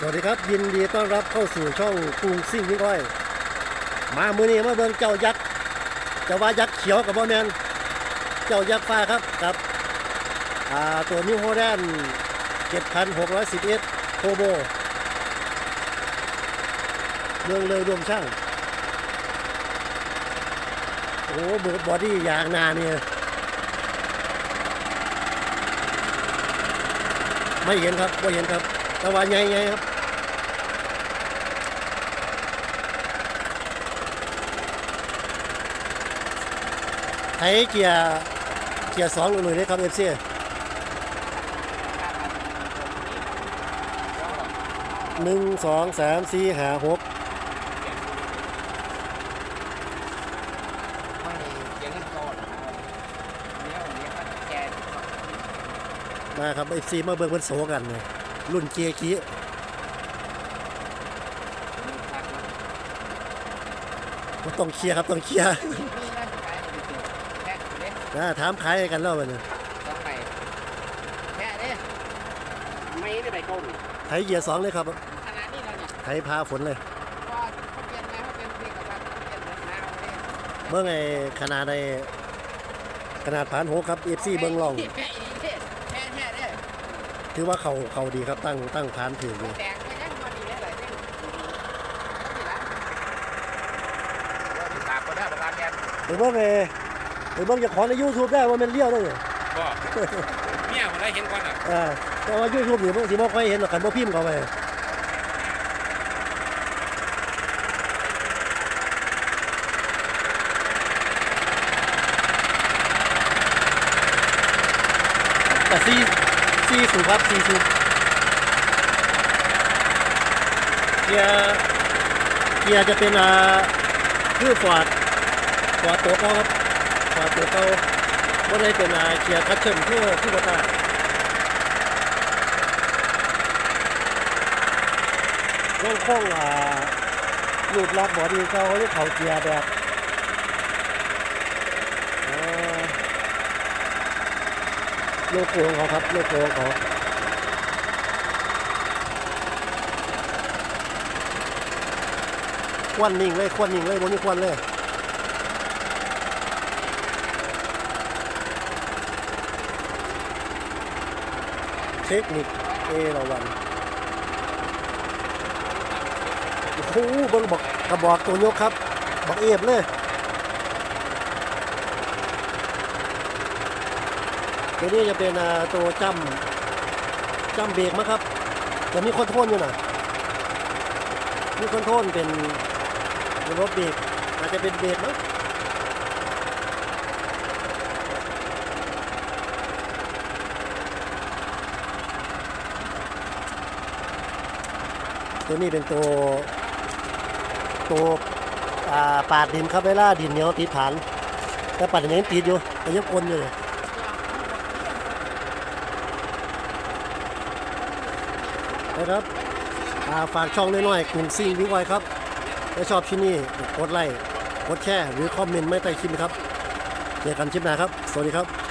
สวัสดีครับยินดีต้อนรับเข้าสู่ช่องกรุงซิ่งวิ่งอ้อย มามือนี้มาเบิ่งเจ้ายักษ์เจ้าว่ายักษ์เขียวกับบ่แมนเจ้ายักษ์ฟ้าครับกับอ่าตัวนิวโฮแดน7,611โคโบเมืองเลยรวมช่าง โอ้เบิร์บอดี้ยางนาเนี่ยไม่เห็นครับไม่เห็นครับ แต่ว่าใหญ่ๆครับไทยเกียร์เกียร์สองหน่วยเลยครับเอฟซีหนึ่งสองสามสี่ห้าหกไม่เสียงโตนะครับเดี๋ยวเดี๋ยวก็แกมาครับเอฟซีมาเบิ่งเพิ่นโสกันเลย รุ่นเกียร์ขี้มีพักนะบ่ต้องเคลียร์ครับต้องเคลียร์มีร่างกายเป็นตัวแค่เล็กนะถามขายกันแล้วมันยต้องไปแค่เด้ไม่ได้ไปก้มไทยเกียร์สองเลยครับขนาดนี้แล้วเนี่ยไทยพาฝนเลยก็เขาเปลี่ยนมาเขาเปลี่ยนเพลงกับว่าเขาเปลี่ยนเรื่องราวเลยเบิ่งไอ้ขนาดไอ้ขนาดผ่านหกครับเอฟซีเบิ่งลอง แค่อีเด้แค่แค่เด้ ถือว่าเขาเขาดีครับตั้งตั้งผ่านถืออยู่แดงไปยังพอดีเลยเลยนี่นี่ละตากก็ได้ประธานแดนไปเบิ่งไอ้ไปเบิ่งเจะของใน YouTube ได้ว่ามันเลี้ยวได้เลยก็เมียผมได้เห็นก่อนอะอ่าแต่ว่า YouTube นี่บ่สิบ่ค่อยเห็นหรอกคันบ่พิมพ์เข้าไปแต่ซี ซีสูบครับซีสูบเกียร์เกียร์จะเป็นอ่าคือฟอร์ดฟอร์ดตัวเก่าครับฟอร์ดตัวเก่าบ่ได้เป็นอ่าเกียร์คัสเชิมคือคือบ่ตาลงโค้งอ่ารูปลักบอดี้เขาเขาจะเขาเกียร์แบบเอ่อ โลโก้ของเขาครับโลโก้ของเขาควันนิ่งเลยควันนิ่งเลยบนนี้ควันเลยเทคนิคเอราวันโอ้โหบิ่งบอกกระบอกตัวยกครับ บอกเอฟเลย ตัวนี้จะเป็นตัวจ้ำจ้ำเบรกมั้งครับจะมีคอนโทรลอยู่นะมีคอนโทรลเป็นเป็นรถเบรกอาจจะเป็นเบรกมั้งตัวนี้เป็นตัวตัวอ่าปาดดินครับเวลาดินเหนียวติดฐาน แต่ปาดดินยังติดอยู่แต่ยังกลนอยู่เลย นะครับาฝากช่องน้อยๆกลุ่มซิ่งวิวไวครับถ้าชอบที่นี่กดไลค์กดแชร์หรือคอมเมนต์ไม่ใต้คลิปนะครับเจอกันคลิปหน้าครับ สวัสดีครับ